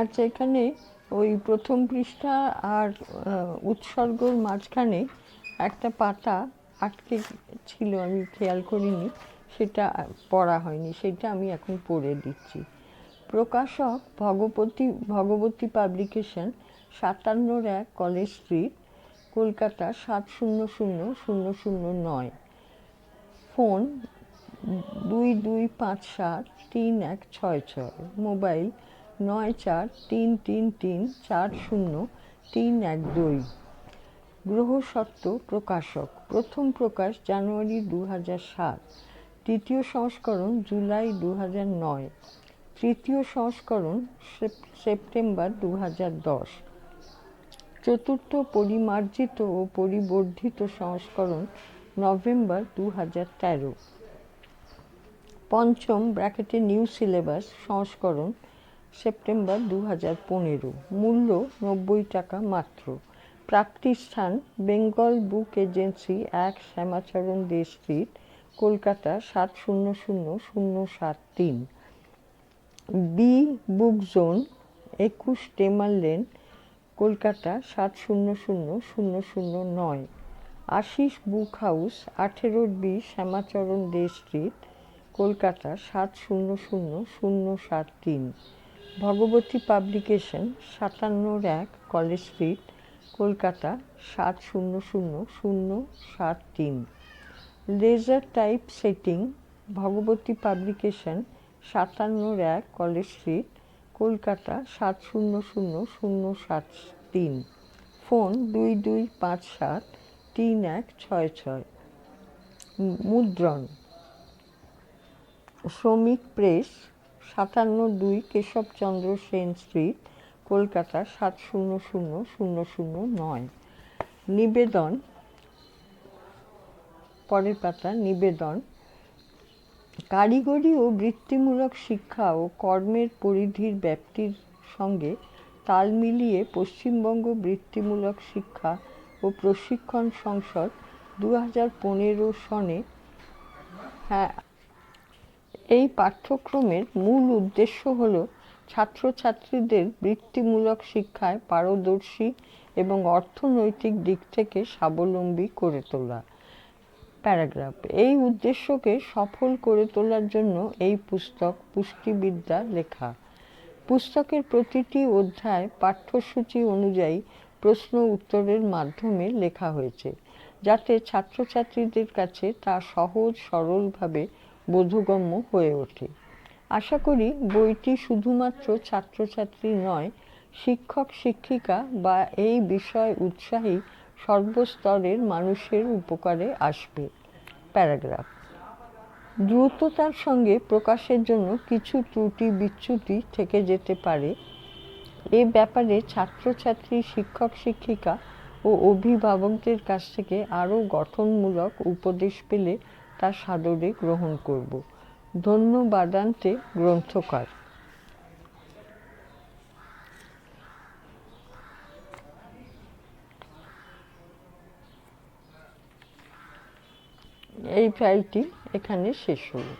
আচ্ছা এখানে ওই প্রথম পৃষ্ঠা আর উৎসর্গর মাঝখানে একটা পাতা আটকে ছিল, আমি খেয়াল করিনি, সেটা পড়া হয়নি, সেটা আমি এখন পড়ে দিচ্ছি। প্রকাশক ভগবতী ভগবতী পাবলিকেশন, সাতান্নর এক কলেজ স্ট্রিট, কলকাতা সাত শূন্য শূন্য শূন্য শূন্য নয়। ফোন দুই দুই পাঁচ সাত তিন এক ছয় ছয়। মোবাইল নয় চার তিন তিন তিন চার শূন্য তিন এক দুই। গ্রহসত্ত্ব প্রকাশক। প্রথম প্রকাশ জানুয়ারি দু হাজার সাত। দ্বিতীয় সংস্করণ জুলাই দু হাজার নয়। তৃতীয় সংস্করণ সেপ- সেপ্টেম্বর দু হাজার দশ। চতুর্থ পরিমার্জিত ও পরিবর্ধিত সংস্করণ নভেম্বর দু হাজার তেরো। পঞ্চম ব্র্যাকেটে নিউ সিলেবাস সংস্করণ সেপ্টেম্বর দু হাজার পনেরো। মূল্য নব্বই টাকা মাত্র। প্রাপ্তিস্থান বেঙ্গল বুক এজেন্সি এক শ্যামাচরণ দে স্ট্রিট, কলকাতা সাত শূন্য শূন্য শূন্য সাত তিন। বি বুক জোন, একুশ টেমার লেন, কলকাতা সাত শূন্য শূন্য শূন্য শূন্য নয়। আশিস বুক হাউস, আঠেরো বি শ্যামাচরণ দে স্ট্রিট, কলকাতা সাত শূন্য শূন্য শূন্য সাত তিন। ভগবতী পাবলিকেশন, সাতান্নর এক কলেজ স্ট্রিট, কলকাতা সাত শূন্য শূন্য শূন্য সাত তিন। Laser type setting, Bhagabati publication, সাতান্নর এক কলেজ স্ট্রিট, কলকাতা সাত শূন্য শূন্য শূন্য সাত তিন। ফোন দুই দুই পাঁচ সাত তিন এক ছয় ছয়। মুদ্রণ, শ্রমিক প্রেস সাতান্ন দুই কেশবচন্দ্র সেন স্ট্রিট, কলকাতা সাত শূন্য শূন্য শূন্য শূন্য নয়। নিবেদন, পরের পাতা, নিবেদন। কারিগরি ও বৃত্তিমূলক শিক্ষা ও কর্মের পরিধির ব্যাপ্তির সঙ্গে তাল মিলিয়ে পশ্চিমবঙ্গ বৃত্তিমূলক শিক্ষা ও প্রশিক্ষণ সংসদ দু হাজার পনেরো সনে হ্যাঁ এই পাঠ্যক্রমের মূল উদ্দেশ্য হল ছাত্রছাত্রীদের বৃত্তিমূলক শিক্ষায় পারদর্শী এবং অর্থনৈতিক দিক থেকে স্বাবলম্বী করে তোলা। প্যারাগ্রাফ। এই উদ্দেশ্যকে সফল করে তোলার জন্য এই পুস্তক পুষ্টিবিদ্যা লেখা। পুস্তকের প্রতিটি অধ্যায় পাঠ্যসূচি অনুযায়ী প্রশ্ন উত্তরের মাধ্যমে লেখা হয়েছে, যাতে ছাত্রছাত্রীদের কাছে তা সহজ, সরলভাবে বোধগম্য হয়ে ওঠে। আশা করি বইটি শুধুমাত্র ছাত্রছাত্রী নয়, শিক্ষক, শিক্ষিকা বা এই বিষয় উৎসাহী সর্বস্তরের মানুষের উপকারে আসবে। প্যারাগ্রাফ। দ্রুততার সঙ্গে প্রকাশের জন্য কিছু ত্রুটি বিচ্যুতি থেকে যেতে পারে। এ ব্যাপারে ছাত্রছাত্রী, শিক্ষক, শিক্ষিকা ও অভিভাবকদের কাছ থেকে আরও গঠনমূলক উপদেশ পেলে তা সাদরে গ্রহণ করব। ধন্যবাদান্তে গ্রন্থকার। এই ফাইলটি এখানে শেষ হলো।